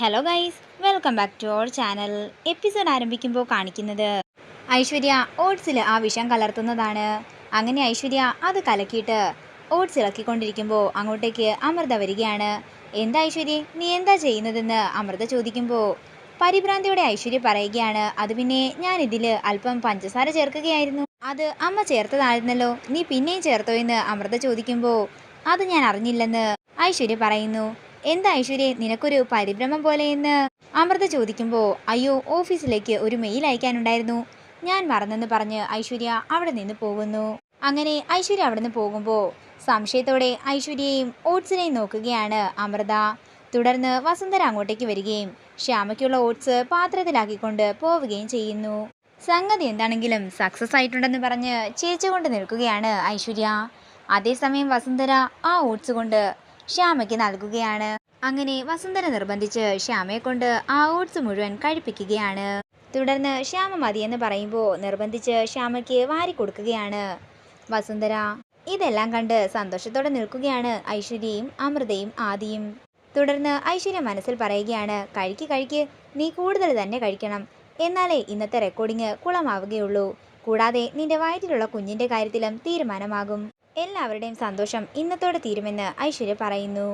Hello guys welcome back to our channel episode ആരംഭിക്കുമ്പോൾ കാണിക്കുന്നത് ഐശ്വര്യ ഓട്സിൽ ആ വിഷം കലർത്തുന്നതാണ്. അങ്ങനെ ഐശ്വര്യ അത് കലക്കിയിട്ട് ഓട്സ് ഇളക്കിക്കൊണ്ടിരിക്കുമ്പോൾ അങ്ങോട്ടേക്ക് അമൃത വരികയാണ്. എന്താ ഐശ്വര്യ നീ എന്താ ചെയ്യുന്നതെന്ന്? അമൃത ചോദിക്കുമ്പോൾ പരിഭ്രാന്തിയുടെ ഐശ്വര്യ പറയുകയാണ് അത് പിന്നെ ഞാൻ ഇതിൽ അല്പം പഞ്ചസാര ചേർക്കുകയായിരുന്നു. അത് അമ്മ ചേർത്തതായിരുന്നല്ലോ. നീ പിന്നെയും ചേർത്തോ എന്ന് അമൃത ചോദിക്കുമ്പോൾ അത് ഞാൻ അറിഞ്ഞില്ലെന്ന് ഐശ്വര്യ പറയുന്നു. എന്താ ഐശ്വര്യ നിനക്കൊരു പരിഭ്രമം പോലെയെന്ന് അമൃത ചോദിക്കുമ്പോൾ അയ്യോ ഓഫീസിലേക്ക് ഒരു മെയിൽ അയക്കാനുണ്ടായിരുന്നു. ഞാൻ മറന്നെന്ന് പറഞ്ഞ് ഐശ്വര്യ അവിടെ നിന്ന് പോകുന്നു. അങ്ങനെ ഐശ്വര്യ അവിടെ നിന്ന് പോകുമ്പോൾ സംശയത്തോടെ ഐശ്വര്യയും ഓട്സിനെയും നോക്കുകയാണ് അമൃത. തുടർന്ന് വസുന്ധര അങ്ങോട്ടേക്ക് വരികയും ശ്യാമയ്ക്കുള്ള ഓട്സ് പാത്രത്തിലാക്കിക്കൊണ്ട് പോവുകയും ചെയ്യുന്നു. സംഗതി എന്താണെങ്കിലും സക്സസ് ആയിട്ടുണ്ടെന്ന് പറഞ്ഞ് ചേച്ചുകൊണ്ട് നിൽക്കുകയാണ് ഐശ്വര്യ. അതേസമയം വസുന്ധര ആ ഓട്സ് കൊണ്ട് ശ്യാമയ്ക്ക് നൽകുകയാണ്. അങ്ങനെ വസുന്ധര നിർബന്ധിച്ച് ശ്യാമയെ കൊണ്ട് ആ ഓട്സ് മുഴുവൻ കഴിപ്പിക്കുകയാണ്. തുടർന്ന് ശ്യാമ എന്ന് പറയുമ്പോൾ നിർബന്ധിച്ച് ശ്യാമയ്ക്ക് വാരി കൊടുക്കുകയാണ്. വസുന്ധര ഇതെല്ലാം കണ്ട് സന്തോഷത്തോടെ നിൽക്കുകയാണ് ഐശ്വര്യയും അമൃതയും ആദിയും. തുടർന്ന് ഐശ്വര്യ മനസ്സിൽ പറയുകയാണ് കഴിക്ക് കഴിക്ക് നീ കൂടുതൽ തന്നെ കഴിക്കണം. എന്നാലേ ഇന്നത്തെ റെക്കോർഡിംഗ് കുളമാവുകയുള്ളൂ. കൂടാതെ നിന്റെ വയറ്റിലുള്ള കുഞ്ഞിന്റെ കാര്യത്തിലും തീരുമാനമാകും. എല്ലാവരുടെയും സന്തോഷം ഇന്നത്തോടെ തീരുമെന്ന് ഐശ്വര്യ പറയുന്നു.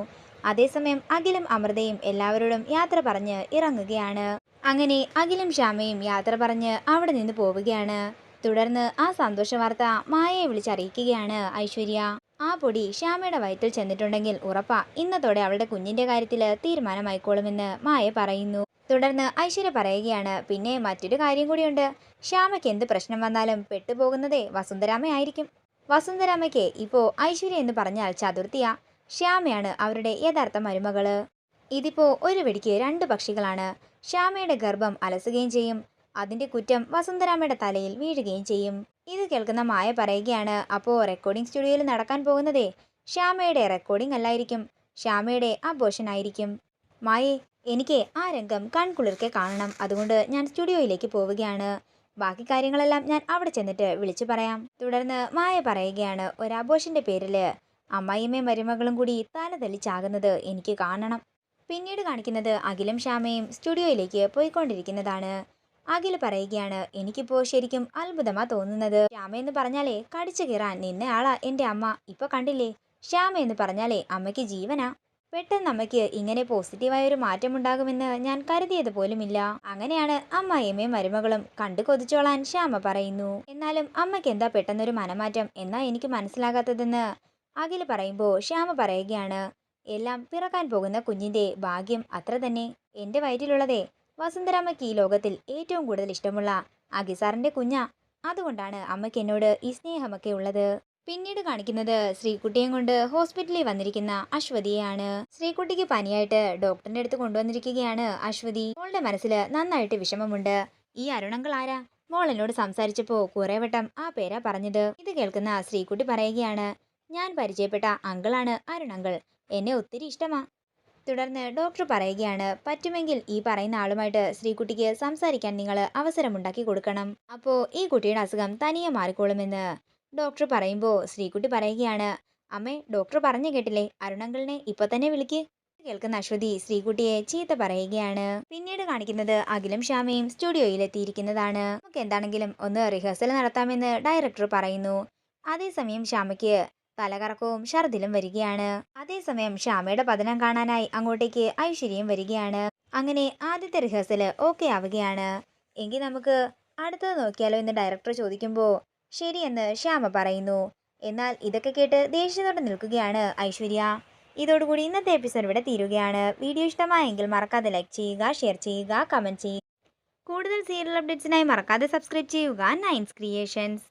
അതേസമയം അഖിലും അമൃതയും എല്ലാവരോടും യാത്ര പറഞ്ഞ് ഇറങ്ങുകയാണ്. അങ്ങനെ അഖിലും ശ്യാമയും യാത്ര പറഞ്ഞ് അവിടെ നിന്ന് പോവുകയാണ്. തുടർന്ന് ആ സന്തോഷ വാർത്ത മായയെ വിളിച്ചറിയിക്കുകയാണ് ഐശ്വര്യ. ആ പൊടി ശ്യാമയുടെ വയറ്റിൽ ചെന്നിട്ടുണ്ടെങ്കിൽ ഉറപ്പാ ഇന്നത്തോടെ അവളുടെ കുഞ്ഞിന്റെ കാര്യത്തിൽ തീരുമാനമായിക്കോളുമെന്ന് മായ പറയുന്നു. തുടർന്ന് ഐശ്വര്യ പറയുകയാണ് പിന്നെ മറ്റൊരു കാര്യം കൂടിയുണ്ട്. ശ്യാമയ്ക്ക് എന്ത് പ്രശ്നം വന്നാലും പെട്ടുപോകുന്നതേ വസുന്ധരാമയായിരിക്കും. വസുന്ധരാമയ്ക്ക് ഇപ്പോൾ ഐശ്വര്യ എന്ന് പറഞ്ഞാൽ ചതുർത്ഥിയ. ശ്യാമയാണ് അവരുടെ യഥാർത്ഥ മരുമകൾ. ഇതിപ്പോ ഒരു വെടിക്ക് രണ്ട് പക്ഷികളാണ്. ശ്യാമയുടെ ഗർഭം അലസുകയും ചെയ്യും. അതിന്റെ കുറ്റം വസുന്ധരാമയുടെ തലയിൽ വീഴുകയും ചെയ്യും. ഇത് കേൾക്കുന്ന മായ പറയുകയാണ് അപ്പോൾ റെക്കോർഡിംഗ് സ്റ്റുഡിയോയിൽ നടക്കാൻ പോകുന്നതേ? ശ്യാമയുടെ റെക്കോർഡിംഗ് അല്ലായിരിക്കും. ശ്യാമയുടെ അബോഷൻ ആയിരിക്കും. മായേ എനിക്ക് ആ രംഗം കൺകുളിർക്കെ കാണണം. അതുകൊണ്ട് ഞാൻ സ്റ്റുഡിയോയിലേക്ക് പോവുകയാണ്. ബാക്കി കാര്യങ്ങളെല്ലാം ഞാൻ അവിടെ ചെന്നിട്ട് വിളിച്ചു പറയാം. തുടർന്ന് മായ പറയുകയാണ് ഒരു അബോഷന്റെ പേരിൽ അമ്മായിയമ്മയും മരുമകളും കൂടി തല തെളിച്ചാകുന്നത് എനിക്ക് കാണണം. പിന്നീട് കാണിക്കുന്നത് അഖിലും ശ്യാമയും സ്റ്റുഡിയോയിലേക്ക് പോയിക്കൊണ്ടിരിക്കുന്നതാണ്. അഖിൽ പറയുകയാണ് എനിക്കിപ്പോ ശരിക്കും അത്ഭുതമാ തോന്നുന്നത്. ശ്യാമ എന്ന് പറഞ്ഞാലേ കടിച്ചു കീറാൻ നിന്നയാളാ എന്റെ അമ്മ. ഇപ്പൊ കണ്ടില്ലേ? ശ്യാമ എന്ന് പറഞ്ഞാലേ അമ്മയ്ക്ക് ജീവനാ. പെട്ടെന്ന് അമ്മയ്ക്ക് ഇങ്ങനെ പോസിറ്റീവായ ഒരു മാറ്റം ഉണ്ടാകുമെന്ന് ഞാൻ കരുതിയത് പോലുമില്ല അങ്ങനെയാണ് അമ്മായിയമ്മയും മരുമകളും കണ്ടു കൊതിച്ചോളാൻ ശ്യാമ പറയുന്നു. എന്നാലും അമ്മയ്ക്ക് എന്താ പെട്ടെന്നൊരു മനമാറ്റം എന്നാ എനിക്ക് മനസ്സിലാകാത്തതെന്ന് അഖിൽ പറയുമ്പോൾ ശ്യാമ പറയുകയാണ് എല്ലാം പിറക്കാൻ പോകുന്ന കുഞ്ഞിന്റെ ഭാഗ്യം അത്ര തന്നെ. എന്റെ വയറ്റിലുള്ളതേ വസുന്ധരാമ്മയ്ക്ക് ഈ ലോകത്തിൽ ഏറ്റവും കൂടുതൽ ഇഷ്ടമുള്ള അഖിസാറിന്റെ കുഞ്ഞ. അതുകൊണ്ടാണ് അമ്മയ്ക്ക് എന്നോട് ഈ സ്നേഹമൊക്കെ ഉള്ളത്. പിന്നീട് കാണിക്കുന്നത് ശ്രീകുട്ടിയെ കൊണ്ട് ഹോസ്പിറ്റലിൽ വന്നിരിക്കുന്ന അശ്വതിയാണ് ശ്രീകുട്ടിക്ക് പനിയായിട്ട് ഡോക്ടറിന്റെ അടുത്ത് കൊണ്ടുവന്നിരിക്കുകയാണ് അശ്വതി. മോളുടെ മനസ്സിൽ നന്നായിട്ട് വിഷമമുണ്ട്. ഈ അരുണങ്കൾ ആരാ? മോൾ എന്നോട് സംസാരിച്ചപ്പോ കുറെ വട്ടം ആ പേരാ പറഞ്ഞത്. ഇത് കേൾക്കുന്ന ശ്രീകുട്ടി പറയുകയാണ് ഞാൻ പരിചയപ്പെട്ട അങ്കിളാണ് അരുണങ്കൾ. എന്നെ ഒത്തിരി ഇഷ്ടമാ. തുടർന്ന് ഡോക്ടർ പറയുകയാണ് പറ്റുമെങ്കിൽ ഈ പറയുന്ന ആളുമായിട്ട് ശ്രീകുട്ടിക്ക് സംസാരിക്കാൻ നിങ്ങൾ അവസരമുണ്ടാക്കി കൊടുക്കണം. അപ്പോൾ ഈ കുട്ടിയുടെ അസുഖം തനിയെ മാറിക്കോളുമെന്ന് ഡോക്ടർ പറയുമ്പോൾ ശ്രീകുട്ടി പറയുകയാണ് അമ്മേ ഡോക്ടർ പറഞ്ഞു കേട്ടില്ലേ? അരുണങ്കളിനെ ഇപ്പൊ തന്നെ വിളിക്ക്. കേൾക്കുന്ന അശ്വതി ശ്രീകുട്ടിയെ ചീത്ത പറയുകയാണ്. പിന്നീട് കാണിക്കുന്നത് അഖിലും ശ്യാമയും സ്റ്റുഡിയോയിൽ എത്തിയിരിക്കുന്നതാണ് നമുക്ക് എന്താണെങ്കിലും ഒന്ന് റിഹേഴ്സൽ നടത്താമെന്ന് ഡയറക്ടർ പറയുന്നു. അതേസമയം ശ്യാമയ്ക്ക് തലകറക്കവും ഛർദിലും വരികയാണ്. അതേസമയം ശ്യാമയുടെ പതനം കാണാനായി അങ്ങോട്ടേക്ക് ഐശ്വര്യം വരികയാണ്. അങ്ങനെ ആദ്യത്തെ റിഹേഴ്സൽ ഓക്കെ ആവുകയാണ്. എങ്കിൽ നമുക്ക് അടുത്തത് നോക്കിയാലോ എന്ന് ഡയറക്ടർ ചോദിക്കുമ്പോൾ ശരിയെന്ന് ശ്യാമ പറയുന്നു. എന്നാൽ ഇതൊക്കെ കേട്ട് ദേഷ്യത്തോടെ നിൽക്കുകയാണ് ഐശ്വര്യ. ഇതോടുകൂടി ഇന്നത്തെ എപ്പിസോഡ് ഇവിടെ തീരുകയാണ്. വീഡിയോ ഇഷ്ടമായെങ്കിൽ മറക്കാതെ ലൈക്ക് ചെയ്യുക ഷെയർ ചെയ്യുക കമന്റ് ചെയ്യുക. കൂടുതൽ സീരിയൽ അപ്ഡേറ്റ്സിനായി മറക്കാതെ സബ്സ്ക്രൈബ് ചെയ്യുക. നയൻസ് ക്രിയേഷൻസ്